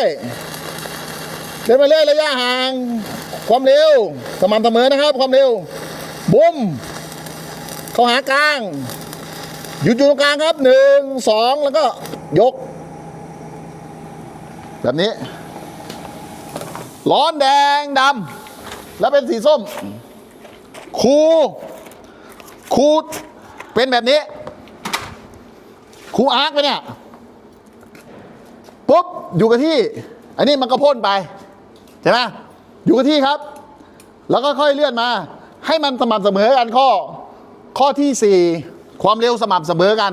อยๆเดินไปเรื่อยระยะห่าง ความเร็วสม่ำเสมอนะครับ ความเร็วบุ้มเข้าหากลางหยุดอยู่ตรงกลางครับหนึ่งสองแล้วก็ยก แบบนี้ ร้อนแดงดำแล้วเป็นสีส้ม คูคูเป็นแบบนี้ คูอาร์คไปเนี่ย ปุ๊บอยู่กับที่ อันนี้มันก็พ่นไปใช่ไหมอยู่กับที่ครับ แล้วก็ค่อยเลื่อนมา ให้มันสม่ำเสมอกันข้อ ข้อที่สี่ความเร็วสม่ำเสมอกัน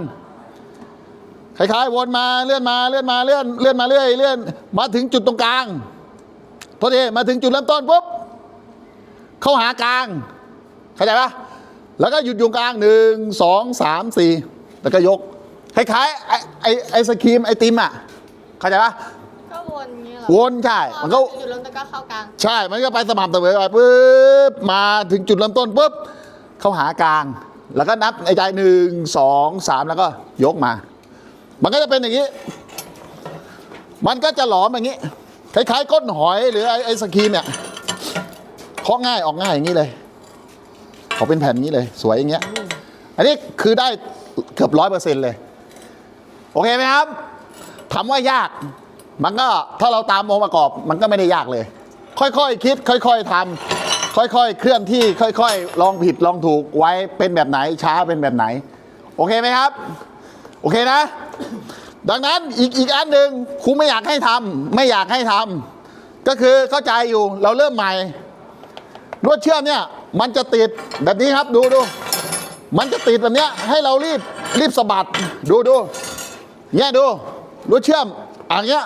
คล้ายๆวนมาเลื่อนมาเลื่อนมาเลื่อนเลื่อนมาเรื่อยเลื่อนมาถึงจุดตรงกลางโทษทีมาถึงจุดเริ่มต้นปุ๊บเข้าหากลางเข้าใจปะแล้วก็หยุดอยู่กลางหนึ่งสองสามสี่แล้วก็ยกคล้ายๆไอ้ไอ้ไอศครีมไอติมอะ เข้าใจปะก็วนอย่างเงี้ยเหรอวนใช่ มันก็จุดเริ่มต้นก็เข้ากลางใช่ มันก็ไปสม่ำเสมอไปปุ๊บมาถึงจุดเริ่มต้นปุ๊บเข้าหากลาง แล้วก็นับในใจหนึ่งสองสามแล้วก็ยกมา มันก็จะเป็นอย่างนี้ มันก็จะหลอมอย่างนี้คล้ายๆก้นหอยหรือไอ้ไอศครีมเนี่ยเคาะง่ายออกง่ายอย่างนี้เลยเขาเป็นแผ่นนี้เลย สวยอย่างเงี้ย อันนี้คือได้เกือบร้อยเปอร์เซ็นต์เลย โอเคไหมครับ ถามว่ายาก มันก็ถ้าเราตามองค์ประกอบมันก็ไม่ได้ยากเลย ค่อยๆคิด ค่อย ๆทำค่อยๆ เคลื่อนที่ค่อย ๆ ลองผิดลองถูกไว้เป็นแบบไหนช้าเป็นแบบไหน โอเคไหมครับ โอเคนะ ดังนั้นอีกอีกอันหนึ่งครูไม่อยากให้ทำไม่อยากให้ทำก็คือเข้าใจอยู่เราเริ่มใหม่ลวดเชื่อมเนี่ยมันจะติดแบบนี้ครับดูดูมันจะติดแบบเนี้ยให้เรารีบรีบสะบัดดูดูเนี่ยดู ลวดเชื่อมอย่างเงี้ย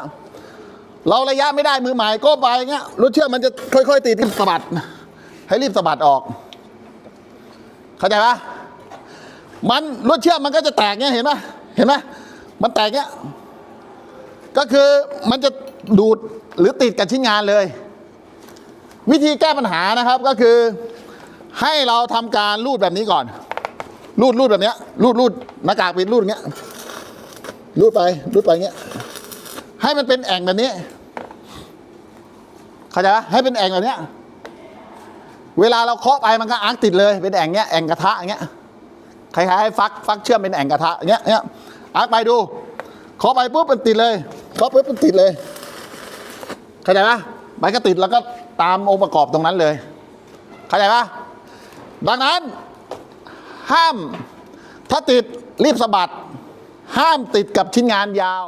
เราระยะไม่ได้มือใหม่ก็ไปเงี้ยรถเชื่อมมันจะค่อยๆติดรีบสะบัด ให้รีบสะบัดออก เข้าใจปะมันรถเชื่อมมันก็จะแตกเงี้ยเห็นปะเห็นปะมันแตกเงี้ยก็คือมันจะดูดหรือติดกับชิ้นงานเลย วิธีแก้ปัญหานะครับก็คือ ให้เราทำการรูดแบบนี้ก่อน รูดรูดแบบเนี้ยรูดรูดหน้ากากปิดรูดอย่างเงี้ย รูดไปรูดไปเงี้ย ให้มันเป็นแอ่งแบบนี้ เข้าใจปะให้เป็นแอ่งแบบเนี้ยเวลาเราเคาะไปมันก็อาร์กติดเลย เป็นแอ่งเนี้ย แอ่งกระทะอย่างเงี้ย คล้ายๆฟัก ฟักเชื่อมเป็นแอ่งกระทะอย่างเงี้ยเนี้ยอาร์กไปดู เคาะไปปุ๊บมันติดเลยเคาะปุ๊บมันติดเลย เข้าใจปะมันก็ติดแล้วก็ตามองค์ประกอบตรงนั้นเลย เข้าใจปะดังนั้น ห้าม ถ้าติดรีบสะบัด ห้ามติดกับชิ้นงานยาว